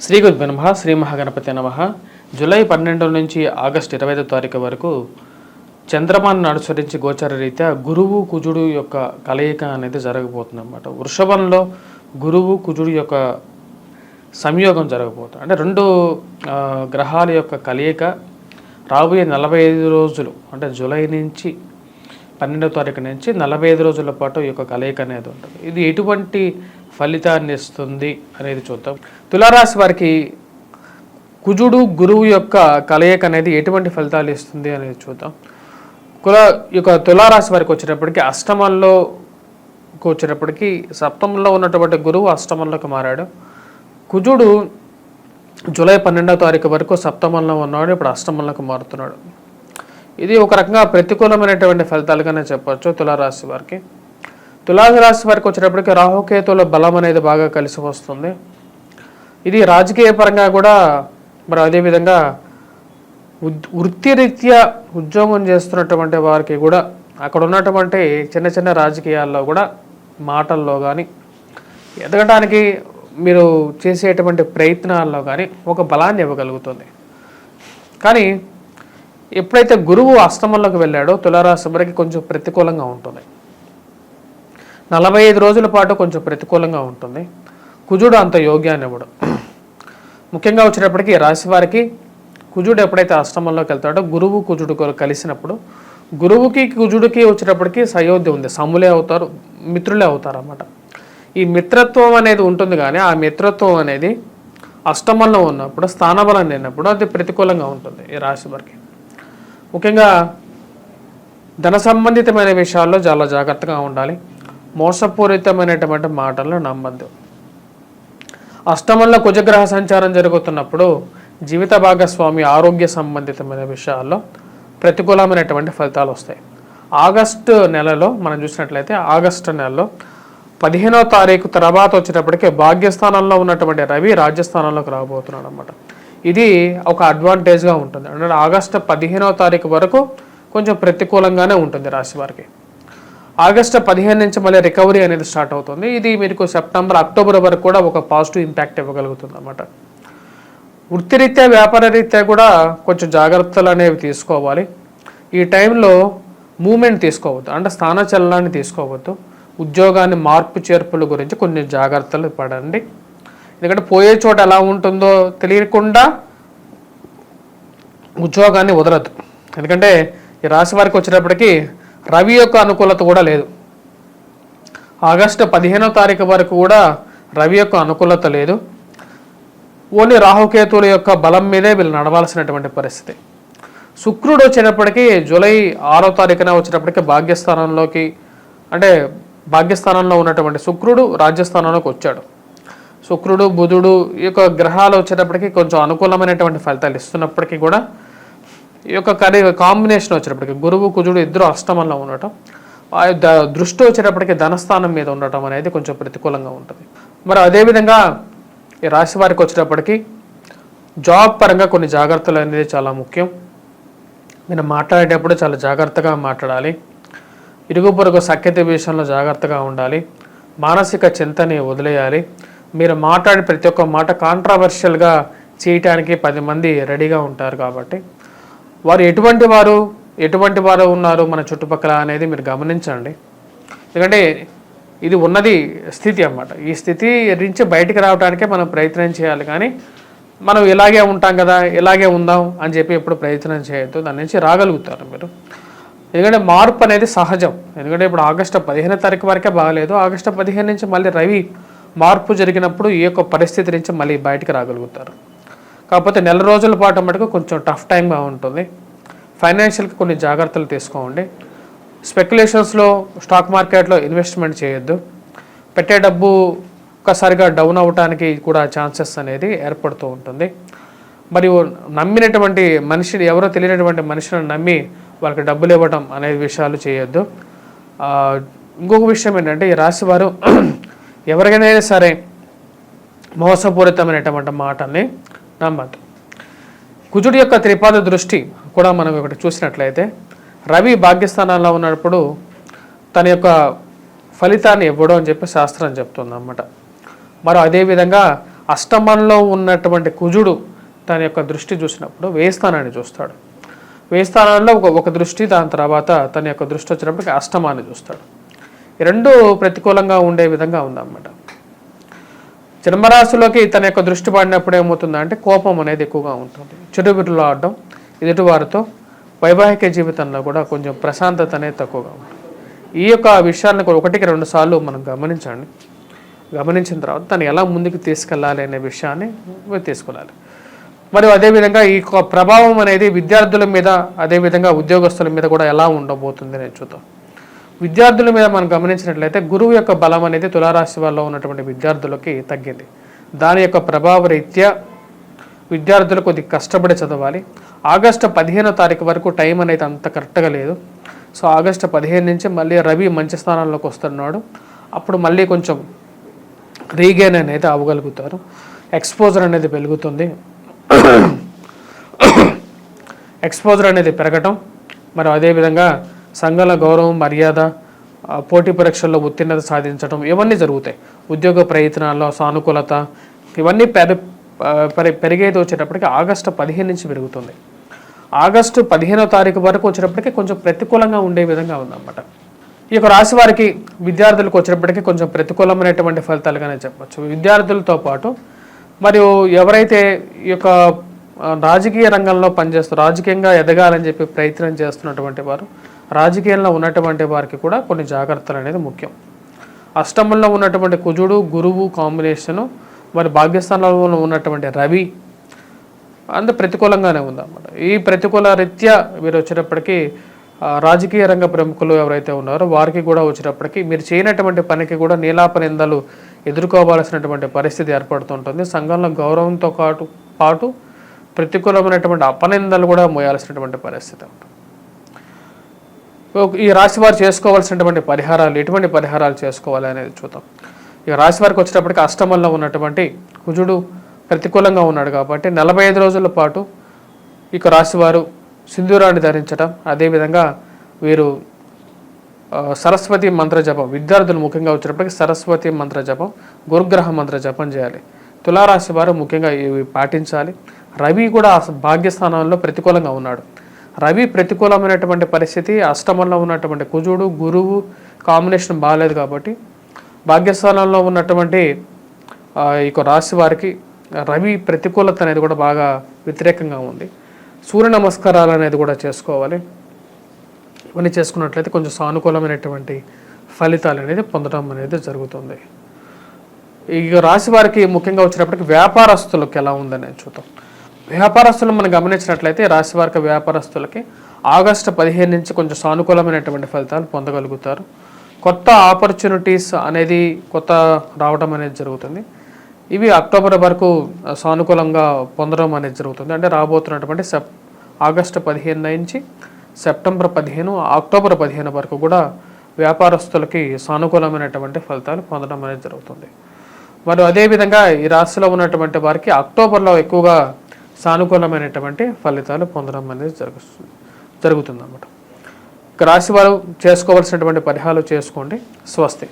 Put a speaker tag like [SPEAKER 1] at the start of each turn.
[SPEAKER 1] శ్రీ గురు నమ శ్రీ మహాగణపతి నమ. జూలై పన్నెండు నుంచి ఆగస్టు ఇరవై ఐదో తారీఖు వరకు చంద్రమాన్ని అనుసరించి గోచర రీత్యా గురువు కుజుడు యొక్క కలయిక అనేది జరగబోతుంది అనమాట వృషభంలో గురువు కుజుడు యొక్క సంయోగం జరగబోతుంది అంటే రెండు గ్రహాల యొక్క కలయిక రాబోయే నలభై ఐదు రోజులు అంటే జూలై నుంచి పన్నెండవ తారీఖు నుంచి నలభై ఐదు రోజుల పాటు ఈ యొక్క కలయిక అనేది ఉంటుంది. ఇది ఎటువంటి ఫలితాన్ని ఇస్తుంది అనేది చూద్దాం. తులారాశి వారికి కుజుడు గురువు యొక్క కలయిక అనేది ఎటువంటి ఫలితాలు ఇస్తుంది అనేది చూద్దాం. కుల యొక్క తులారాశి వారికి వచ్చేటప్పటికి అష్టమంలో వచ్చేటప్పటికి సప్తమంలో ఉన్నటువంటి గురువు అష్టమంలోకి మారాడు. కుజుడు జూలై పన్నెండవ తారీఖు వరకు సప్తమంలో ఉన్నాడు ఇప్పుడు అష్టమంలోకి మారుతున్నాడు. ఇది ఒక రకంగా ప్రతికూలమైనటువంటి ఫలితాలుగానే చెప్పొచ్చు తులారాశి వారికి. తులారాశి వారికి వచ్చేటప్పటికి రాహుకేతుల బలం అనేది బాగా కలిసి వస్తుంది. ఇది రాజకీయ పరంగా కూడా మరి అదేవిధంగా వృత్తిరీత్యా ఉద్యోగం చేస్తున్నటువంటి వారికి కూడా అక్కడ ఉన్నటువంటి చిన్న చిన్న రాజకీయాల్లో కూడా మాటల్లో కానీ ఎదగడానికి మీరు చేసేటువంటి ప్రయత్నాల్లో కానీ ఒక బలాన్ని ఇవ్వగలుగుతుంది. కానీ ఎప్పుడైతే గురువు అష్టమంలోకి వెళ్ళాడో తులారాశి వారికి కొంచెం ప్రతికూలంగా ఉంటుంది. నలభై ఐదు రోజుల పాటు కొంచెం ప్రతికూలంగా ఉంటుంది. కుజుడు అంత యోగ్యాన్ని ఇవ్వడు. ముఖ్యంగా వచ్చేటప్పటికి రాశి వారికి కుజుడు ఎప్పుడైతే అష్టమంలోకి వెళ్తాడో గురువు కుజుడు కలిసినప్పుడు గురువుకి కుజుడికి వచ్చేటప్పటికి సయోధ్య ఉంది. సమ్ములే అవుతారు మిత్రులే అవుతారు అన్నమాట ఈ మిత్రత్వం అనేది ఉంటుంది కానీ ఆ మిత్రత్వం అనేది అష్టమంలో ఉన్నప్పుడు స్థానబలం లేనప్పుడు అది ప్రతికూలంగా ఉంటుంది ఈ రాశి వారికి. ముఖ్యంగా ధన సంబంధితమైన విషయాల్లో చాలా జాగ్రత్తగా ఉండాలి. మోసపూరితమైనటువంటి మాటలను నమ్మద్దు. అష్టమంలో కుజగ్రహ సంచారం జరుగుతున్నప్పుడు జీవిత భాగస్వామి ఆరోగ్య సంబంధితమైన విషయాల్లో ప్రతికూలమైనటువంటి ఫలితాలు వస్తాయి. ఆగస్టు నెలలో మనం చూసినట్లయితే ఆగస్టు నెలలో పదిహేనో తారీఖు తర్వాత వచ్చేటప్పటికి భాగ్యస్థానంలో ఉన్నటువంటి రవి రాజ్యస్థానంలోకి రాబోతున్నాడు అనమాట ఇది ఒక అడ్వాంటేజ్గా ఉంటుంది. అంటే ఆగస్టు పదిహేనవ తారీఖు వరకు కొంచెం ప్రతికూలంగానే ఉంటుంది రాశి వారికి. ఆగస్టు పదిహేను నుంచి మళ్ళీ రికవరీ అనేది స్టార్ట్ అవుతుంది. ఇది మీకు సెప్టెంబర్ అక్టోబర్ వరకు కూడా ఒక పాజిటివ్ ఇంపాక్ట్ ఇవ్వగలుగుతుంది అన్నమాట వృత్తిరీత్యా వ్యాపార రీత్యా కూడా కొంచెం జాగ్రత్తలు అనేవి తీసుకోవాలి. ఈ టైంలో మూమెంట్ తీసుకోవద్దు. అంటే స్థానచలనాన్ని తీసుకోవద్దు. ఉద్యోగాన్ని మార్పు చేర్పుల గురించి కొన్ని జాగ్రత్తలు పడండి. ఎందుకంటే పోయే చోట ఎలా ఉంటుందో తెలియకుండా ఉద్యోగాన్ని వదలదు ఎందుకంటే ఈ రాశి వారికి వచ్చేటప్పటికి రవి యొక్క అనుకూలత కూడా లేదు. ఆగస్టు పదిహేనో తారీఖు వరకు కూడా రవి యొక్క అనుకూలత లేదు. ఓన్లీ రాహుకేతువుల యొక్క బలం మీదే వీళ్ళు నడవాల్సినటువంటి పరిస్థితి. శుక్రుడు వచ్చేటప్పటికి జూలై ఆరో తారీఖున వచ్చేటప్పటికి భాగ్యస్థానంలోకి అంటే భాగ్యస్థానంలో ఉన్నటువంటి శుక్రుడు రాజ్యస్థానంలోకి వచ్చాడు. శుక్రుడు బుధుడు ఈ యొక్క గ్రహాలు వచ్చేటప్పటికి కొంచెం అనుకూలమైనటువంటి ఫలితాలు ఇస్తున్నప్పటికీ కూడా ఈ యొక్క కరి కాంబినేషన్ వచ్చేటప్పటికి గురువు కుజుడు ఇద్దరు అష్టమంలో ఉండటం ఆ ద- దృష్టి వచ్చేటప్పటికి ధనస్థానం మీద ఉండటం అనేది కొంచెం ప్రతికూలంగా ఉంటుంది. మరి అదేవిధంగా ఈ రాశి వారికి వచ్చేటప్పటికి జాబ్ పరంగా కొన్ని జాగ్రత్తలు అనేది చాలా ముఖ్యం. మీరు మాట్లాడేటప్పుడు చాలా జాగ్రత్తగా మాట్లాడాలి. ఇరుగు పొరుగు సఖ్యత విషయంలో జాగ్రత్తగా ఉండాలి. మానసిక చింతని వదిలేయాలి. మీరు మాట్లాడే ప్రతి ఒక్క మాట కాంట్రావర్షియల్గా చేయటానికి పది మంది రెడీగా ఉంటారు కాబట్టి. వారు ఎటువంటి వారు ఎటువంటి వారు ఉన్నారు మన చుట్టుపక్కల అనేది మీరు గమనించండి. ఎందుకంటే ఇది ఉన్నది స్థితి అన్నమాట. ఈ స్థితి నుంచి బయటికి రావడానికే మనం ప్రయత్నం చేయాలి. కానీ మనం ఇలాగే ఉంటాం కదా ఇలాగే ఉందాం అని చెప్పి ఎప్పుడు ప్రయత్నం చేయొద్దు. దాని నుంచి రాగలుగుతారు మీరు. ఎందుకంటే మార్పు అనేది సహజం. ఎందుకంటే ఇప్పుడు ఆగస్టు పదిహేను తారీఖు వరకే బాగలేదు. ఆగస్టు పదిహేను నుంచి మళ్ళీ రవి మార్పు జరిగినప్పుడు ఈ యొక్క పరిస్థితి నుంచి మళ్ళీ బయటికి రాగలుగుతారు. కాకపోతే నెల రోజుల పాటు మటుకు కొంచెం టఫ్ టైంగా ఉంటుంది. ఫైనాన్షియల్కి కొన్ని జాగ్రత్తలు తీసుకోండి. స్పెక్యులేషన్స్లో స్టాక్ మార్కెట్లో ఇన్వెస్ట్మెంట్ చేయొద్దు. పెట్టే డబ్బు ఒక్కసారిగా డౌన్ అవ్వటానికి కూడా ఛాన్సెస్ అనేది ఏర్పడుతూ ఉంటుంది. మరియు నమ్మినటువంటి మనిషిని ఎవరో తెలియనటువంటి మనిషిని నమ్మి వాళ్ళకి డబ్బులు ఇవ్వడం అనే విషయాలు చేయొద్దు. ఇంకొక విషయం ఏంటంటే ఈ రాశి వారు ఎవరికైనా సరే మోసపూరితమైనటువంటి మాటల్ని నమ్మద్దు. కుజుడి యొక్క త్రిపాద దృష్టి కూడా మనం ఒకటి చూసినట్లయితే రవి భాగ్యస్థానంలో ఉన్నప్పుడు తన యొక్క ఫలితాన్ని ఇవ్వడం అని చెప్పి శాస్త్రం చెప్తుంది అన్నమాట మరి అదేవిధంగా అష్టమంలో ఉన్నటువంటి కుజుడు తన యొక్క దృష్టి చూసినప్పుడు వేస్థానాన్ని చూస్తాడు. వేస్తానంలో ఒక ఒక దృష్టి దాని తర్వాత తన యొక్క దృష్టి వచ్చినప్పటికీ అష్టమాన్ని చూస్తాడు. రెండు ప్రతికూలంగా ఉండే విధంగా ఉందన్నమాట. జన్మరాశిలోకి తన యొక్క దృష్టి పడినప్పుడు ఏమవుతుందంటే కోపం అనేది ఎక్కువగా ఉంటుంది. చెడుబిరులు ఆడడం ఎదుటివారితో వైవాహిక జీవితంలో కూడా కొంచెం ప్రశాంతత అనేది తక్కువగా ఉంటుంది. ఈ యొక్క విషయాలను కూడా ఒకటికి రెండు సార్లు మనం గమనించండి. గమనించిన తర్వాత తను ఎలా ముందుకు తీసుకెళ్ళాలి అనే విషయాన్ని తీసుకెళ్ళాలి. మరియు అదేవిధంగా ఈ యొక్క ప్రభావం అనేది విద్యార్థుల మీద అదేవిధంగా ఉద్యోగస్తుల మీద కూడా ఎలా ఉండబోతుంది నేను చూద్దాం. విద్యార్థుల మీద మనం గమనించినట్లయితే గురువు యొక్క బలం అనేది తులారాశి వాళ్ళలో ఉన్నటువంటి విద్యార్థులకి తగ్గింది. దాని యొక్క ప్రభావ రీత్యా విద్యార్థులు కొద్ది కష్టపడి చదవాలి. ఆగస్టు పదిహేనో తారీఖు వరకు టైం అనేది అంత కరెక్ట్గా లేదు. సో ఆగస్టు పదిహేను నుంచి మళ్ళీ రవి మంచి స్థానంలోకి వస్తున్నాడు. అప్పుడు మళ్ళీ కొంచెం రీగైన్ అనేది అవ్వగలుగుతారు. ఎక్స్పోజర్ అనేది పెరుగుతుంది. ఎక్స్పోజర్ అనేది పెరగటం. మరి అదేవిధంగా సంఘాల గౌరవం మర్యాద పోటీ పరీక్షల్లో ఉత్తీర్ణత సాధించడం ఇవన్నీ జరుగుతాయి. ఉద్యోగ ప్రయత్నాల్లో సానుకూలత ఇవన్నీ పెరి పెరిగేది వచ్చేటప్పటికి ఆగస్టు పదిహేను నుంచి పెరుగుతుంది. ఆగస్టు పదిహేనో తారీఖు వరకు వచ్చేటప్పటికి కొంచెం ప్రతికూలంగా ఉండే విధంగా ఉందన్నమాట. ఈ యొక్క రాశి వారికి విద్యార్థులకు వచ్చేటప్పటికి కొంచెం ప్రతికూలమైనటువంటి ఫలితాలుగానే చెప్పచ్చు. విద్యార్థులతో పాటు మరియు ఎవరైతే ఈ యొక్క రాజకీయ రంగంలో పనిచేస్తూ రాజకీయంగా ఎదగాలని చెప్పి ప్రయత్నం చేస్తున్నటువంటి వారు రాజకీయంలో ఉన్నటువంటి వారికి కూడా కొన్ని జాగ్రత్తలు అనేది ముఖ్యం. అష్టమంలో ఉన్నటువంటి కుజుడు గురువు కాంబినేషను మరి భాగ్యస్థానంలో ఉన్నటువంటి రవి అంత ప్రతికూలంగానే ఉందన్నమాట. ఈ ప్రతికూల రీత్యా మీరు వచ్చేటప్పటికీ రాజకీయ రంగ ప్రముఖులు ఎవరైతే ఉన్నారో వారికి కూడా వచ్చేటప్పటికి మీరు చేయనటువంటి పనికి కూడా నీలాప నిందలు ఎదుర్కోవాల్సినటువంటి పరిస్థితి ఏర్పడుతుంటుంది. సంఘంలో గౌరవంతో పాటు పాటు ప్రతికూలమైనటువంటి అపనిందలు కూడా మోయాల్సినటువంటి పరిస్థితి ఉంటుంది. ఈ రాశి వారు చేసుకోవాల్సినటువంటి పరిహారాలు ఎటువంటి పరిహారాలు చేసుకోవాలి అనేది చూద్దాం. ఇక రాశి వారికి వచ్చేటప్పటికి అష్టమంలో ఉన్నటువంటి కుజుడు ప్రతికూలంగా ఉన్నాడు కాబట్టి నలభై ఐదు రోజుల పాటు ఇక రాశివారు సింధూరాన్ని ధరించడం అదేవిధంగా వీరు సరస్వతి మంత్ర జపం విద్యార్థులు ముఖ్యంగా వచ్చినప్పటికీ సరస్వతి మంత్ర జపం గురుగ్రహ మంత్ర జపం చేయాలి. తులారాశి వారు ముఖ్యంగా ఇవి పాటించాలి. రవి కూడా భాగ్యస్థానంలో ప్రతికూలంగా ఉన్నాడు. రవి ప్రతికూలమైనటువంటి పరిస్థితి అష్టమంలో ఉన్నటువంటి కుజుడు గురువు కాంబినేషన్ బాగాలేదు కాబట్టి భాగ్యస్థానంలో ఉన్నటువంటి ఈ రాశి వారికి రవి ప్రతికూలత అనేది కూడా బాగా వ్యతిరేకంగా ఉంది. సూర్య నమస్కారాలు అనేది కూడా చేసుకోవాలి. ఇవన్నీ చేసుకున్నట్లయితే కొంచెం సానుకూలమైనటువంటి ఫలితాలు అనేది పొందడం అనేది జరుగుతుంది. ఈ రాశి వారికి ముఖ్యంగా వచ్చినప్పటికి వ్యాపారస్తులకు ఎలా ఉందనేది చూద్దాం. వ్యాపారస్తులు మనం గమనించినట్లయితే రాశి వారికి వ్యాపారస్తులకి ఆగస్టు పదిహేను నుంచి కొంచెం సానుకూలమైనటువంటి ఫలితాలు పొందగలుగుతారు. కొత్త ఆపర్చునిటీస్ అనేది కొత్త రావడం అనేది జరుగుతుంది. ఇవి అక్టోబర్ వరకు సానుకూలంగా పొందడం అనేది జరుగుతుంది. అంటే రాబోతున్నటువంటి సెప్ ఆగస్టు పదిహేను నుంచి సెప్టెంబర్ పదిహేను అక్టోబర్ పదిహేను వరకు కూడా వ్యాపారస్తులకి సానుకూలమైనటువంటి ఫలితాలు పొందడం అనేది జరుగుతుంది. మరి అదేవిధంగా ఈ రాశిలో ఉన్నటువంటి వారికి అక్టోబర్లో ఎక్కువగా సానుకూలమైనటువంటి ఫలితాలు పొందడం అనేది జరుగుతుంది జరుగుతుంది అన్నమాట రాశి వారు చేసుకోవాల్సినటువంటి పరిహారాలు చేసుకోండి. స్వస్తి.